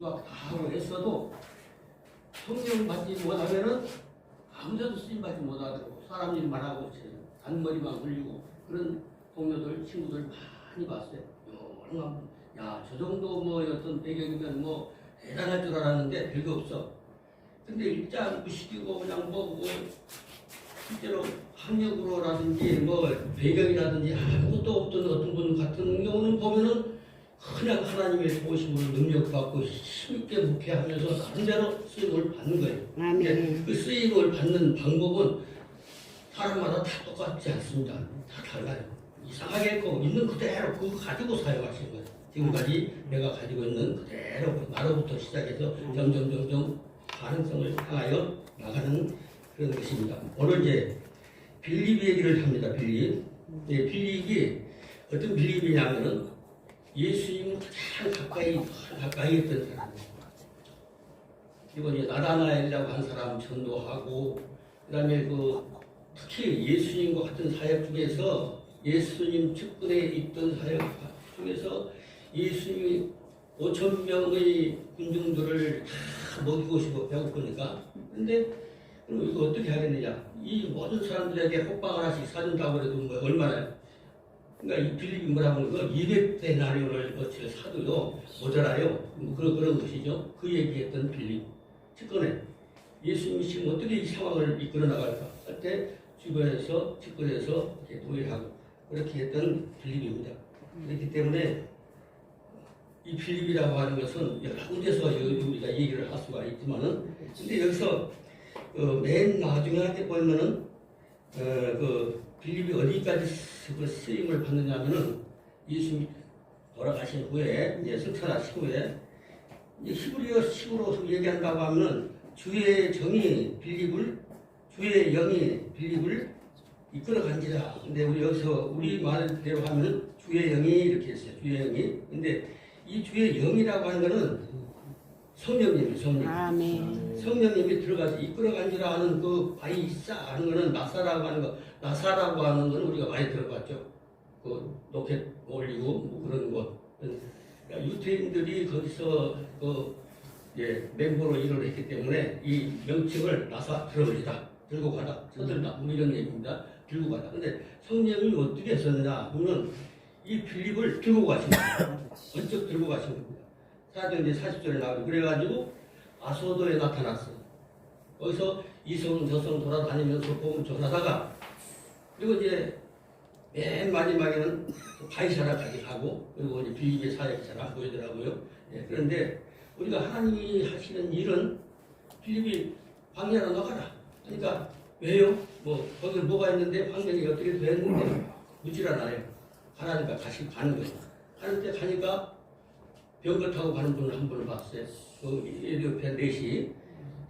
하고 했어도 성령 받지 못하면은 아무데도 쓰임 받지 못하더라고 사람 일 말하고 단머리만 굴리고 그런 동료들 친구들 많이 봤어요. 얼마나 야저 정도 뭐 어떤 배경이면 뭐 대단할 줄 알았는데 별거 없어. 근데 일단 무시키고 그냥 뭐, 뭐 실제로 학력으로라든지 뭐 배경이라든지 아무것도 없던 어떤 분 같은 경우는 보면은 그냥 하나님의 도심으로 능력받고 힘있게 목회하면서 나름대로 쓰임을 받는 거예요. 아멘. 그 쓰임을 받는 방법은 사람마다 다 똑같지 않습니다. 다 달라요. 이상하게 그 있는 그대로 그거 가지고 사용하시는 거예요. 지금까지 내가 가지고 있는 그대로 나로부터 시작해서 점점 점점 가능성을 향하여 나가는 그런 것입니다. 오늘 이제 빌립 얘기를 합니다. 빌립. 예, 빌립이 어떤 빌립이냐면은 예수님을 가장 가까이 가까이 했던 사람이에요. 그리고 이제 나다나엘이라고 한 사람 전도하고 그 다음에 그 특히 예수님과 같은 사역 중에서 예수님 측근에 있던 사역 중에서 예수님이 5천 명의 군중들을 다 먹이고 싶어 배고프니까 근데 이거 어떻게 하겠느냐 이 모든 사람들에게 호빵 하나씩 사준다고 해도 뭐 얼마나 그러니까 이 빌립이 뭐라고 하는 거 200대 나리온을 어치 사도요 모자라요? 뭐 그런 그런 것이죠. 그 얘기했던 빌립 측근에 예수님이 지금 어떻게 이 상황을 이끌어 나갈까? 할 때 주변에서 측근에서 이렇게 도의하고 그렇게 했던 빌립입니다. 그렇기 때문에 이 빌립이라고 하는 것은 여러 군데서 우리가 얘기를 할 수가 있지만은 근데 여기서 그맨 나중에 할 때 보면은 어, 그 빌립이 어디까지 쓰임을 받느냐면은 예수님이 돌아가신 후에 이제 승천하신 후에 이제 히브리어 식으로 얘기한다고 하면은 주의 정이 빌립을 주의 영이 빌립을 이끌어 간지라. 근데 우리 여기서 우리 말대로 하면은 주의 영이 이렇게 했어요. 주의 영이. 근데 이 주의 영이라고 하는 거는 성령님이 성령. 아멘. 성령님이 들어가서 이끌어 간지라 하는 그 바이사 하는 거는 나사라고 하는 거, 나사라고 하는 거는 우리가 많이 들어봤죠. 그 로켓 올리고 뭐 그런 것. 그러니까 유태인들이 거기서 그 예, 멤버로 일을 했기 때문에 이 명칭을 나사 들어올리다, 들고 가다, 서들다, 뭐 이런 얘기입니다. 들고 가다. 근데 성령이 어떻게 했었느냐 하면 이 필립을 들고 가신 거예요. 번쩍 들고 가신 겁니다. 이제 40절에 나오고 그래가지고 아소도에 나타났어요. 거기서 이성 저성 돌아다니면서 복음 전하다가 그리고 이제 맨 마지막에는 바이샤라까지 가고 그리고 이제 빌립의 사역자라 보이더라고요. 예, 그런데 우리가 하나님이 하시는 일은 빌립이 광야로 나가라. 그러니까 왜요? 뭐 거기 뭐가 있는데 환경이 어떻게 됐는데 무지라나요. 가라니까 가시 가는 거예요. 가는데 가니까 병거 타고 가는 분을 한 분을 봤어요. 그 에디오피아 넷이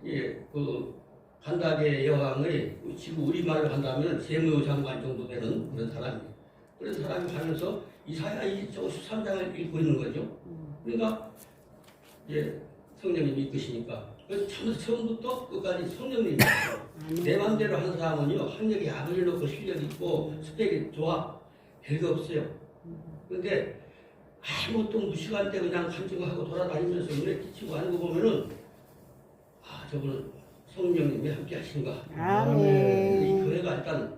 예, 그 간다게 여왕의 지금 우리말로 한다면 세무장관 정도 되는 그런 사람이에요. 그런 사람이 가면서 이사야 이저 13장을 읽고 있는 거죠. 그러니까 예, 성령님이 이끄시니까 그래서 처음- 처음부터 끝까지 성령님이 내 맘대로 하는 사람은요 학력이 아무리 높고 실력 있고 스펙이 좋아 별거 없어요. 그런데 아무것도 무식할 때 그냥 간증하고 돌아다니면서 눈에 끼치고 하는 거 보면은 아 저분은 성령님이 함께 하신가 이 아멘. 교회가 일단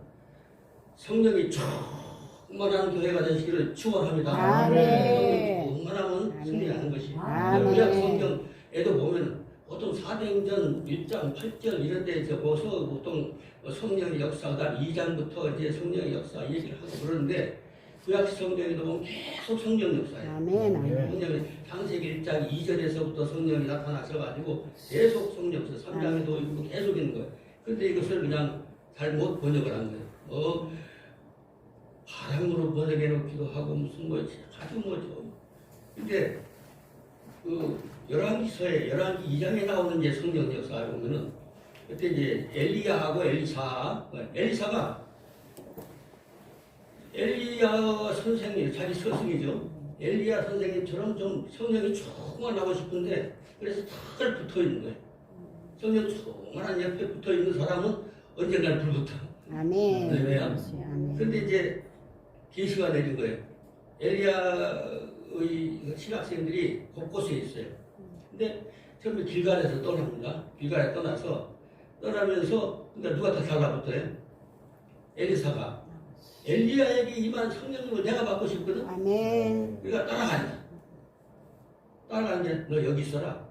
성령이 충만한 교회가 되시기를 축원합니다. 아멘. 충만하면 승리하는 것이 아멘. 구약 성경에도 보면 보통 사도행전 1장 8절 이런 데서 보서 보통 성령의 역사가 2장부터 이제 성령의 역사 얘기를 하고 그러는데 구약 성경에도 보면 계속 성령 역사예요. 아멘. 아멘. 성령이 창세기 1장 2절에서부터 성령이 나타나셔가지고 계속 성령 역사 3장에도 있고 계속 있는 거예요. 근데 이것을 그냥 잘못 번역을 한 거예요. 뭐 바람으로 번역해 놓기도 하고 무슨 뭐 아주 뭐죠. 근데 그 열왕기서에 열왕기 2장에 나오는 이제 성령 역사를 보면은 그때 이제 엘리야하고 엘리사 엘리사가 엘리야 선생님 자기 스승이죠. 엘리야 선생님처럼 좀 성령이 충만하고 싶은데 그래서 탁 붙어 있는 거예요. 성령 충만한 옆에 붙어 있는 사람은 언젠가 불붙어. 아멘. 네, 왜요? 근데 이제 계시가 내린 거예요. 엘리야의 신학생들이 곳곳에 있어요. 근데 처음에 길갈에서 떠납니다. 길갈에 떠나서 떠나면서 그러니까 누가 다 달라붙어요? 엘리사가 엘리야에게 임한 성령님을 내가 받고 싶거든. 아멘. 그러니까 따라간다. 따라가는데 너 여기 있어라.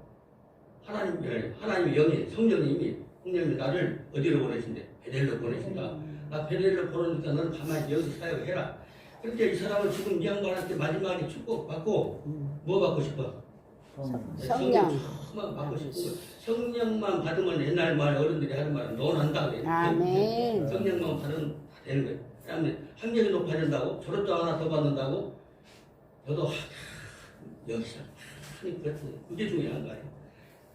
하나님 예, 하나님 영이 성령님이 성령님이 나를 어디로 보내신대? 베델로 보내신다. 나 베델로 보내니까 너는 가만히 여기서 사역해라. 그러니까 이 사람은 지금 이 양반한테 마지막에 축복 받고 뭐 받고 싶어? 성령. 성령 만 받고 싶고 성령만 받으면 옛날 말 어른들이 하는 말은 논한다 그래. 아멘. 성령만 받으면 다 되는 거예요. 그다음에 학력이 높아진다고 졸업도 하나 더 받는다고 저도 하, 여기서 하는 것 그게 중요한 거예요.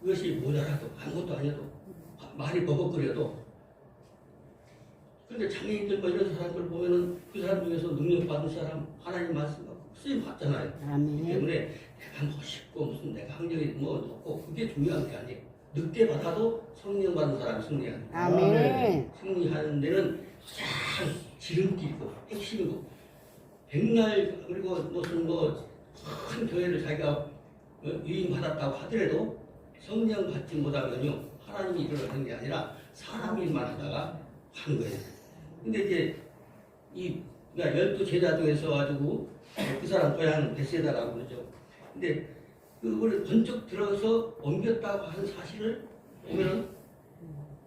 그것이 모자라도 아무것도 아니어도 말이 버벅거려도 근데 장애인들 뭐 이런 사람들 보면은 그 사람 중에서 능력 받은 사람 하나님 말씀 쓰임 받잖아요. 아멘. 때문에 내가 멋있고 무슨 내가 학력이 뭐 높고 그게 중요한 게 아니에요. 늦게 받아도 성령 받은 사람이 승리하는 거예요. 아멘. 승리하는 데는 가장 지름길이고 핵심이고 백날 그리고 무슨 뭐 큰 교회를 자기가 어, 유임 받았다고 하더라도 성령 받지 못하면요 하나님이 일을 하는 게 아니라 사람 일만 하다가 한 거예요. 근데 이제 이 그러니까 열두 제자 중에서 가지고 그 사람 고향은 베세다라고 그러죠. 근데 그걸 번쩍 들어서 옮겼다고 한 사실을 보면은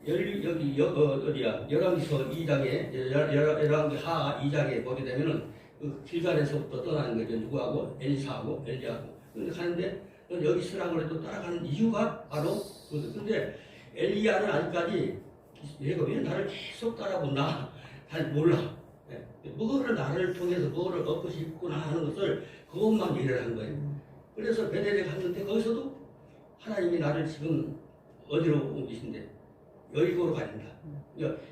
열 여기 여, 어, 어디야? 열왕기서 2장에 열왕기 하 2장에 보게 되면은 그 길갈에서부터 떠나는 거죠. 누구하고? 엘리사하고 엘리하고. 근데 가는데 넌 여기 있으라고 해도 따라가는 이유가 바로 그거든. 근데 엘리야는 아직까지 얘가 왜 나를 계속 따라본다 잘 몰라. 예. 뭐를 나를 통해서 뭐를 얻고 싶구나 하는 것을 그것만 이해를 한 거예요. 그래서 베델에 갔는데 거기서도 하나님이 나를 지금 어디로 옮기신대 여리고로 가진다. 그러니까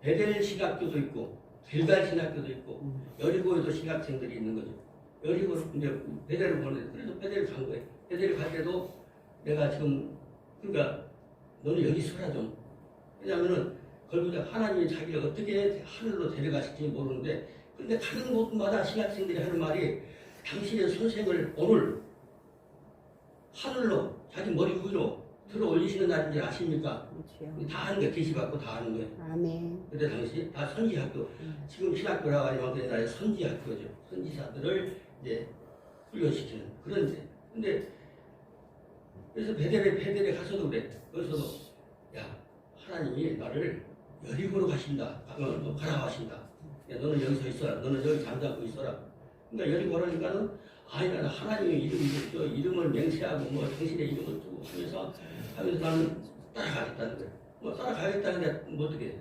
베델 신학교도 있고 길갈 신학교도 있고 여리고에도 신학생들이 있는 거죠. 여리고 이제 베델을 보내 그래서 베델을 간 거예요. 베델을 갈 때도 내가 지금 그러니까 너는 여기 서라 좀. 왜냐하면은 걸보자 하나님이 자기를 어떻게 하늘로 데려가실지 모르는데 근데 가는 곳마다 신학생들이 하는 말이 당신의 선생을 오늘 하늘로 자기 머리 위로 들어 올리시는 날인지 아십니까? 그렇죠. 다 하는 거예요. 계시 받고 다 하는 거예요. 아멘. 그때 당시 다 선지학교. 지금 신학교라고 하지만 옛날에 선지학교죠. 선지사들을 이제 훈련시키는 그런 데. 근데 그래서 베델에 베델에 가서도 그래. 거기서도 야 하나님이 나를 여리고로 가신다. 가- 어, 어, 가라고 하신다. 야, 너는 여기서 있어라. 너는 여기 잠자고 있어라. 그러니까 여리고라니까는 아니 나 하나님의 이름 저 이름을 맹세하고 뭐 당신의 이름을 두고 하면서 나는 따라가겠다는 거예요. 뭐 따라가겠다는데 뭐 어떻게 해?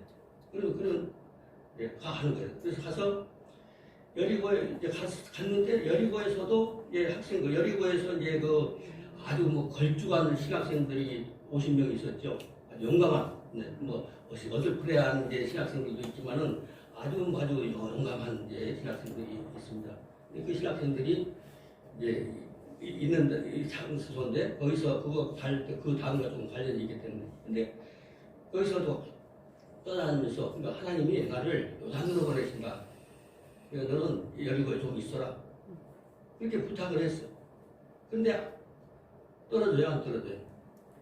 그런 그런 예, 가 하는 거예요. 그래서 가서 여리고에 이제 갔, 갔는데 여리고에서도 예 학생 그 여리고에서 이제 그 아주 뭐 걸쭉한 신학생들이 50명 있었죠. 용감한 네, 뭐 어시 어설프레한 이제 신학생들도 있지만은 아주 아주 용감한 이제 신학생들이 있습니다. 그 신학생들이 이제 이- 있는 이 장소인데 거기서 그거 갈그 다음과 좀 관련이 있기 때문에 근데 거기서도 떠나면서 그러니까 하나님이 나를 요단으로 보내신다. 그러니까 너는 여기고에 좀 있어라. 그렇게 부탁을 했어. 근데 떨어져요 안 떨어져요?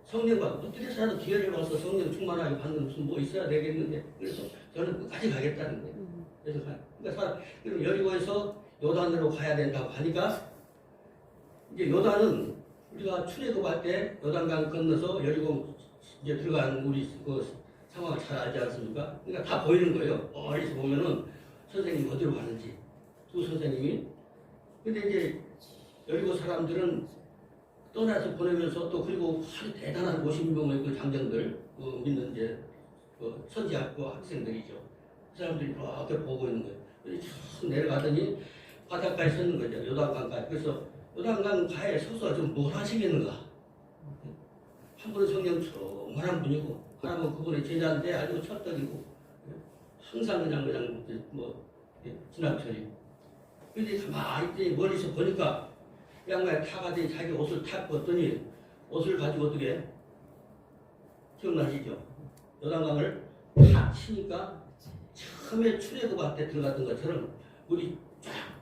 성령 받고 어떻게 사는 기회를 봐서 성령 충만하게 받는 무슨 뭐 있어야 되겠는데 그래서 저는 끝까지 가겠다는 거예요. 그래서 가. 그러니까 사, 그럼 여리고에서 요단으로 가야 된다고 하니까 이제 요단은 우리가 출애굽할 때 요단강 건너서 여리고 이제 들어간 우리 그 상황을 잘 알지 않습니까? 그러니까 다 보이는 거예요. 멀리서 보면은 선생님이 어디로 가는지 두 선생님이 근데 이제 여리고 사람들은 떠나서 보내면서 또 그리고 아주 대단한 50명의 그 장정들 그 믿는 이제 그 선지학교 학생들이죠. 그 사람들이 이렇게 보고 있는 거예요. 내려가더니 바닷가에 서는 거죠. 요단강가에. 그래서 요단강 가에 서서 좀뭘 하시겠는가? 한 분은 성령 충만한 분이고 하나는 그분의 제자인데 아주 첩떡이고 항상 그냥 그냥 뭐 지나쳐리. 근데 가만히 있더니 멀리서 보니까 양말에 타가더니 자기 옷을 탁 벗더니 옷을 가지고 어떻게 해? 기억나시죠? 요단강을 탁 치니까 처음에 출애굽할 때 들어갔던 것처럼 우리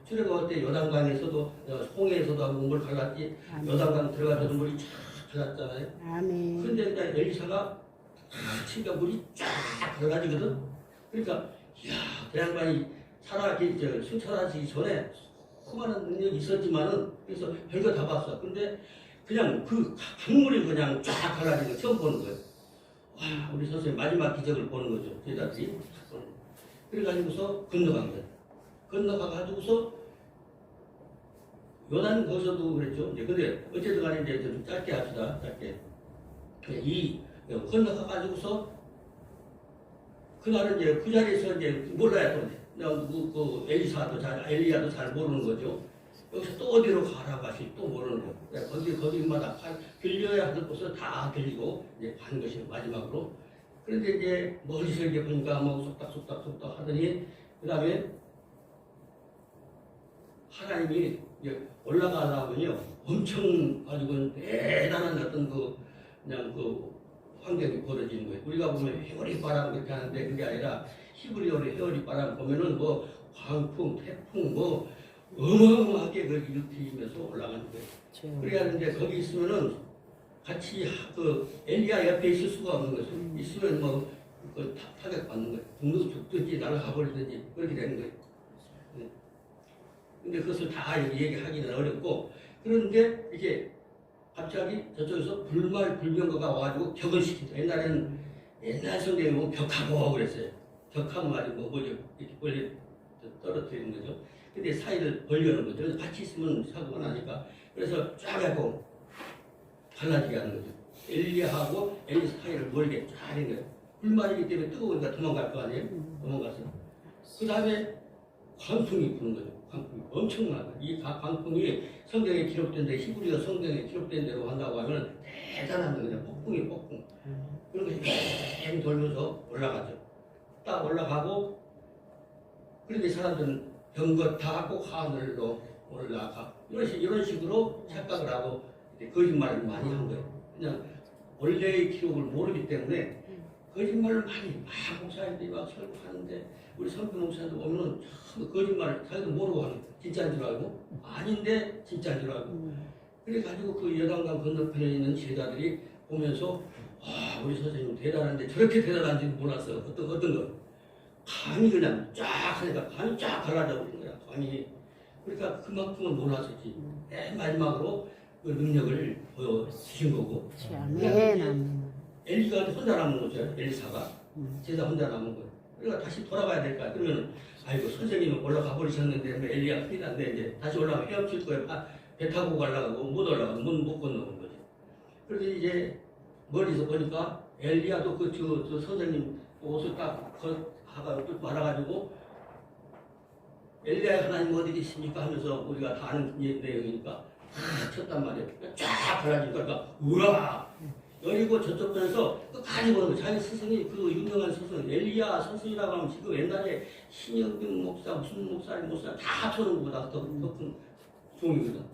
쫙 출애굽할 때 요단강에서도 어, 홍해에서도 하고 물 아멘. 요단강 들어가서도 물이 쫙 갈랐잖아요. 아멘. 근데 이제 엘리사가 치니까 물이 쫙 들어가지거든. 그러니까 이야 그 양반이 살아기 저 승천하기 전에 수많은 능력이 있었지만은 그래서 별거 다 봤어. 근데 그냥 그 강물이 그냥 쫙 갈라진 거 처음 보는 거예요. 와 우리 선생님 마지막 기적을 보는 거죠. 제자들이 그래가지고서 건너간 거예요. 건너가가지고서 요단 거기서도 그랬죠. 이제 근데 어쨌든 간에 이제 좀 짧게 합시다. 짧게. 이 건너가가지고서 그날은 이제 그 자리에서 이제 몰라요 또. 그, 그 엘리사도 잘 엘리야도 잘 모르는 거죠. 여기서 또 어디로 가라고 하시 또 모르는 거. 그러니까 거기 거기마다 가- 들려야 할 곳을 다 들리고 이제 간 것이 마지막으로. 그런데 이제 멀리서 이제 보니까 뭐 속닥 속닥 속닥 하더니 그 다음에 하나님이 이제 올라가려면요 엄청 가지고 대단한 어떤 그 그냥 그 환경이 벌어지는 거예요. 우리가 보면 회오리 바람 그렇게 하는데 그게 아니라 히브리어로 회오리 바람 보면은 뭐 광풍, 태풍 뭐 어마어마하게 그 일으키면서 올라가는 거예요. 주. 그래야 이제 거기 있으면은 같이 하- 그 엘리야 옆에 있을 수가 없는 거죠. 있으면 뭐 그 타격 받는 거예요. 죽는 죽든지 날아가 버리든지 그렇게 되는 거예요. 네. 근데 그것을 다 얘기하기는 어렵고 그런데 이게 갑자기 저쪽에서 불말 불명거가 와가지고 격을 시킨다. 옛날에는 옛날 성경에 보면 격하고 그랬어요. 격하고 말이 뭐 뭐죠? 이렇게 멀리 떨어뜨리는 거죠. 근데 사이를 벌려는 거죠. 그래서 같이 있으면 사고가 나니까 그래서 쫙 하고 갈라지게 하는 거죠. 엘리야하고 엘리 사이를 멀게 쫙 하는 거예요. 불말이기 때문에 뜨거우니까 도망갈 거 아니에요? 도망가서. 그 다음에 광풍이 부는 거죠. 광풍이 엄청나다. 이 가- 광풍이 성경에 기록된 데 히브리어 성경에 기록된 대로 한다고 하면 대단한 거예요. 폭풍이 폭풍. 그런 것이 뺑 돌면서 올라가죠. 딱 올라가고 그런데 사람들은 병거 타고 하늘로 올라가 이런, 식, 이런 식으로 착각을 하고 거짓말을 많이 한 거예요. 그냥 원래의 기록을 모르기 때문에 거짓말을 많이 막 목사님들이 막 설교하는데 우리 선교 목사님들 보면은 참 거짓말 자기도 모르고 하는 진짜인 줄 알고 아닌데 진짜인 줄 알고 음. 그래가지고 그 여단강 건너편에 있는 제자들이 보면서 와 우리 선생님 대단한데 저렇게 대단한지 몰랐어 어떤 어떤 거 감이 그냥 쫙 하니까 감이 쫙 갈라져 버린 거야 감이 그러니까 그만큼은 몰랐었지 맨 마지막으로 그 능력을 보여주신 거고 주. 아멘. 아멘. 엘리가 혼자 남은 거죠. 엘리사가. 음. 제자 혼자 남은 거예요 그러니까 다시 돌아가야 될까 그러면 아이고 선생님은 올라가 버리셨는데 뭐 엘리야 큰일 났네. 이제 다시 올라가 헤엄칠 거예요. 아, 배 타고 가려고 못 올라가 문못 건너는 거지. 그래서 이제 멀리서 보니까 엘리야도 그 저, 저 선생님 옷을 딱 거- 하가 뚝 말아가지고 엘리야 하나님 어디 계십니까? 하면서 우리가 다 아는 예- 내용이니까 다 쳤단 말이에요. 쫙 갈라지니까 그러니까 우와 열리고 저쪽 편에서 끝까지 보는 거예요 자기 스승이 그 유명한 스승 엘리야 스승이라고 하면 지금 옛날에 신영빈 목사 무슨 목사 목사 다 합쳐놓은 것보다 더큰 종이거든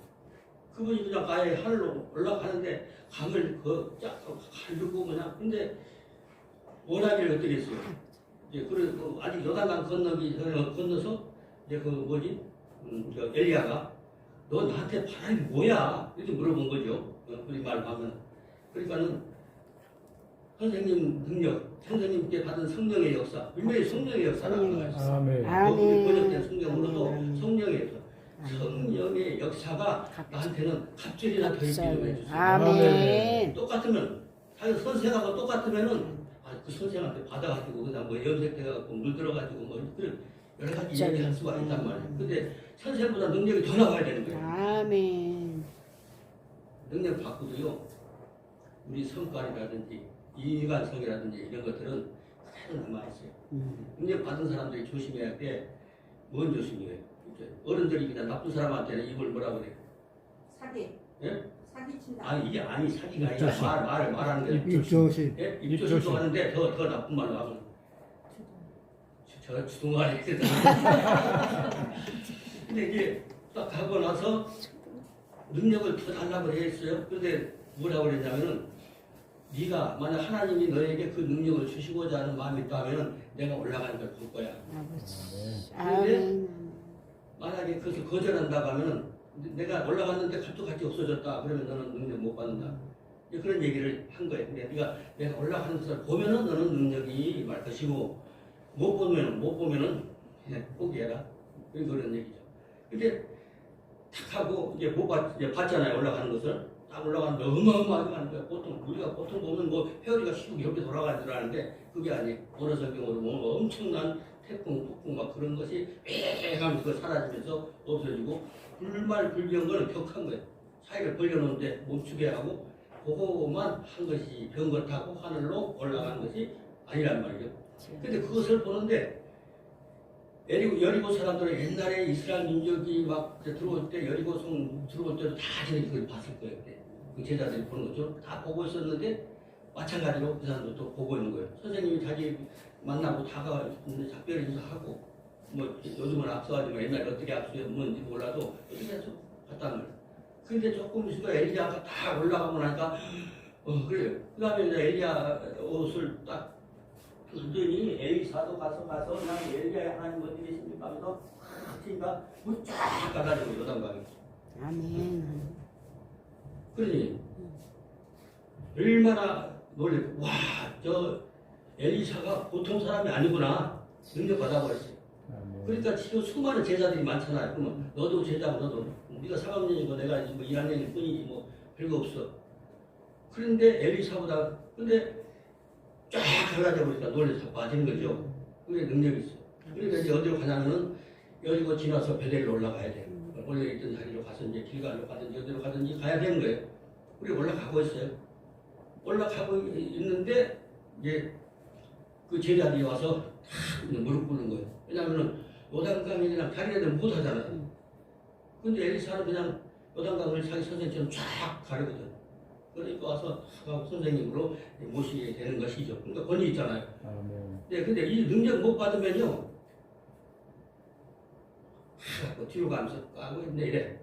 그분이 그냥 가에 하늘로 올라가는데 감을 그쫙 가르고 그냥 근데 원하기를 어떻게 했어요? 이제 그래서 아직 요단강 건너기 전에 건너서 이제 그 뭐지 음, 저 엘리야가 너 나한테 바람이 뭐야? 이렇게 물어본 거죠. 어, 우리 말 하면 그러니까는 선생님 능력, 선생님께 받은 성령의 역사, 분명히 성령의 역사라는 성령의 거예요. 역사. 아멘. 아멘. 번역된 성경으로도. 성령의 역사. 성령의 역사가 나한테는 더 있기를 해주세요. 아멘. 똑같으면 자기 선생하고 똑같으면은 아, 그 선생한테 받아가지고 그냥 뭐 염색돼가지고 물 들어가지고 뭐 그런 여러 가지 갑자기. 얘기할 수가 있단 말이에요. 근데 선생보다 능력이 더 나와야 되는 거예요. 아멘. 능력 받고도요. 우리 성깔이라든지 인간성이라든지 이런 것들은 그대로 남아 있어요. 음. 능력 받은 사람들이 조심해야 할게뭔 조심이에요? 이제 어른들이 그냥 나쁜 사람한테는 입을 뭐라 그래요? 사기. 예? 사기 친다. 아니 이게 아니 사기가 아니라 입조심. 말, 말, 말하는 게 입조심. 예? 입조심. 입조심도 하는데 더, 더 나쁜 말로 하면 저, 저 주둥아리 근데 이게 딱 하고 나서 능력을 더 달라고 했어요. 근데 뭐라고 그랬냐면은 네가 만약 하나님이 너에게 그 능력을 주시고자 하는 마음이 있다면 내가 올라가는 걸 볼 거야. 아버지. 그런데 아멘. 만약에 그것을 거절한다고 하면은 내가 올라갔는데 갑자기 같이 없어졌다. 그러면 너는 능력 못 받는다. 그런 얘기를 한 거예요. 근데 네가 내가 올라가는 것을 보면은 너는 능력이 말 것이고 못 보면 못 보면은 포기해라. 그런 얘기죠. 근데 탁 하고 이제 못 봤, 이제 봤잖아요. 올라가는 것을 딱 올라가는데 어마어마하게 가는 거야. 보통 우리가 보통 보면 뭐 회오리가 슉 이렇게 돌아가는 줄 아는데 그게 아니 어느 성경으로 보면 엄청난 태풍, 폭풍 막 그런 것이 빽하면서 그거 사라지면서 없어지고 불말 불비한 거는 격한 거예요. 사이를 벌려놓는데 멈추게 하고 그거만 한 것이 병걸 타고 하늘로 올라가는 것이 아니란 말이죠. 근데 그것을 보는데 여리고, 여리고 사람들은 옛날에 이스라엘 민족이 막 들어올 때 여리고 성 들어올 때도 다 저는 그걸 봤을 거예요. 그 제자들이 보는 거죠. 다 보고 있었는데 마찬가지로 그 사람들도 보고 있는 거예요. 선생님이 자기 만나고 다가왔는데 작별 인사하고 뭐 요즘은 앞서가지만 옛날에 어떻게 앞서였는지 몰라도 어떻게 해서 갔다는 거예요. 근데 조금 있으니까 엘리야가 다 올라가고 나니까 어 그래요. 그 다음에 이제 엘리야 옷을 딱 그랬더니 엘리사도 가서 가서 난 엘리야의 하나님 어디 계십니까 하면서 확 치니까 물쫙 가가지고 요단강에 아멘. 그러니 얼마나 놀랬고 와저 엘리사가 보통 사람이 아니구나 능력 받아버렸어요. 아멘. 그러니까 지금 수많은 제자들이 많잖아요. 그러면 너도 제자고 너도 네가 3학년이고 내가 뭐 1학년일 뿐이지 뭐 별거 없어. 그런데 엘리사보다 근데 쫙 갈라져 버리니까 놀래서 빠지는 거죠. 그게 능력이 있어. 그러니까 이제 어디로 가냐면은 여리고 지나서 베델로 올라가야 돼. 원래 있던 자리로 가서 이제 길가로 가든지 어디로 가든지 가야 되는 거예요. 우리 올라가고 있어요. 올라가고 있는데 이제 그 제자들이 와서 탁 무릎 꿇는 거예요. 왜냐하면은 요단강이랑 다른 애들 못 하잖아요. 근데 엘리사는 그냥 요단강을 자기 선생님처럼 쫙 가르거든. 그러니까 와서 탁 선생님으로 모시게 되는 것이죠. 그러니까 권위 있잖아요. 아멘. 네, 근데 이 능력 못 받으면요. 하, 그 뒤로 가면서 까고 있네 이래.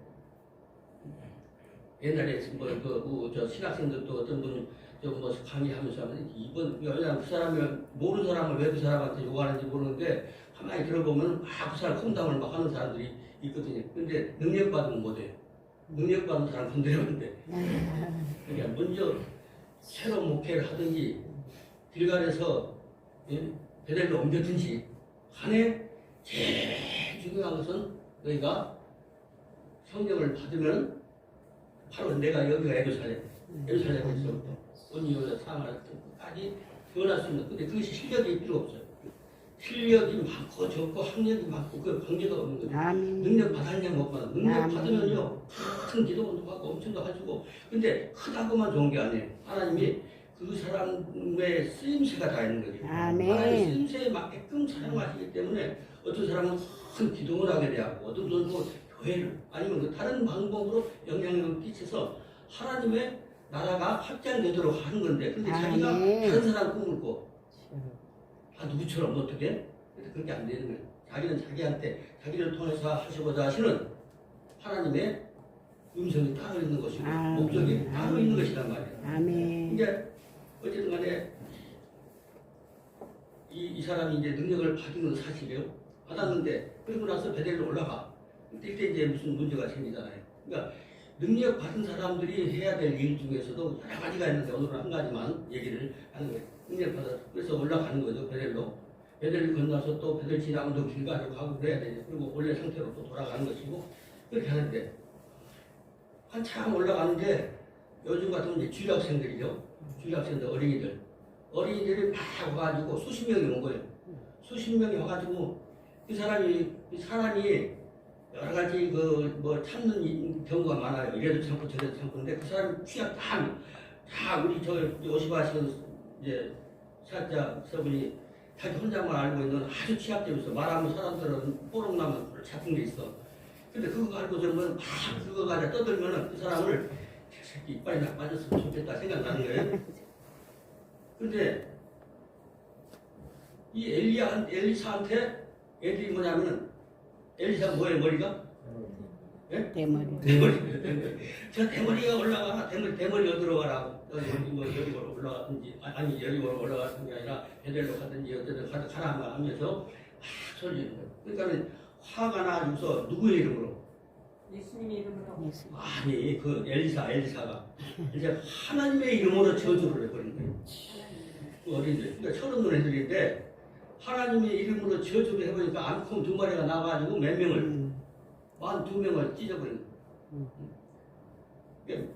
옛날에 뭐그저 신학생들도 어떤 분저뭐 강의하면서 하면 이번 왜냐면 그 사람이 모르는 사람을 왜 그 사람한테 욕하는지 모르는데 가만히 들어보면 막그 사람 콩당을 막 하는 사람들이 있거든요. 근데 능력 받으면 못해요. 능력 받은 사람 건드리면 안 돼. 그러니까 먼저 새로 목회를 하든지 길갈에서 예, 베델로 옮겼든지 간에 제일 중요한 것은 너희가 성경을 받으면 바로 내가 여기가 예루살렘, 예루살렘에서부터 온유의 사마리아까지 변할 수 있는 근데 그것이 실력이 필요 없어요. 실력이 많고 적고 학력이 많고 그 관계가 없는 거죠. 아멘. 능력 받았냐 못 받았냐 능력 아멘. 받으면요 큰 기도원도 하고 엄청 더 가지고 근데 크다고만 좋은 게 아니에요 하나님이 그 사람의 쓰임새가 다 있는 거죠 아멘. 쓰임새에 맞게끔 사용하시기 때문에 어떤 사람은 큰 기도를 하게 되고 어떤 또 교회를 아니면 그 다른 방법으로 영향력을 끼쳐서 하나님의 나라가 확장되도록 하는 건데 근데 자기가 아멘. 다른 사람 꿈을 꿔 아, 누구처럼 어떻게? 그렇게 안 되는 거예요. 자기는 자기한테 자기를 통해서 하시고자 하시는 하나님의 음성이 따로 있는 것이고 아멘. 목적이 따로 있는 것이란 말이에요. 아멘. 이제 어쨌든 간에 이, 이 사람이 이제 능력을 받은 건 사실이에요. 받았는데 그리고 나서 베델로 올라가. 이때 이제 무슨 문제가 생기잖아요. 그러니까 능력 받은 사람들이 해야 될 일 중에서도 여러 가지가 있는데 오늘은 한 가지만 얘기를 하는 거예요. 능력 받아 그래서 올라가는 거죠 베델로. 베델을 건너서 또 베델 지나면 또 길가로 가고 그래야 되죠. 그리고 원래 상태로 또 돌아가는 것이고 그렇게 하는데 한참 올라가는데 요즘 같으면 이제 주일학생들이죠. 주일학생들 어린이들 어린이들이 막 와가지고 수십 명이 온 거예요. 수십 명이 와가지고 그 사람이 그 사람이 여러 가지 그 뭐 참는 이- 경우가 많아요. 이래도 참고 저래도 참고인데 그 사람 취약 다, 다 우리 저 오시바시는 이제 사자 서분이 자기 혼자만 알고 있는 아주 취약점 있어. 말하면 사람들은 뽀록 나면 잡은 게 있어. 근데 그거 알고 저러면 막 그거 가지고 떠들면은 그 사람을 저 새끼 이빨이 나빠졌으면 좋겠다 생각나는 거예요. 근데 이 엘리야 엘리사한테 애들이 뭐냐면은 엘리사 뭐예요 머리가? 대머리. 대머리. 저 대머리가 올라가라. 대머리 대머리 어디로 가라고. 여기 뭐 여기로 올라가든지 아, 아니 여기로 올라가는 게 아니라 베델로 가든지 어디든 가- 가라만 하면서 막 소리지는 거예요. 그러니까는 화가 나가지고서 누구의 이름으로 예수님의 이름으로 예수. 아니 그 엘리사 엘리사가 이제 하나님의 이름으로 저주를 해버린 거예요. 그 어린이들 그러니까 철없는 애들인데 하나님의 이름으로 저주를 해버리니까 암컷 두 마리가 나가지고 몇 명을 음. 한두 명을 찢어버린 거예요. 음. 그러니까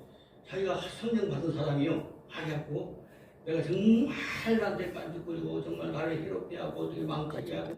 자기가 성령 받은 사람이요 하겠고 내가 정말 나한테 깐죽거리고 정말 나를 해롭게 하고 어떻게 망치게 하고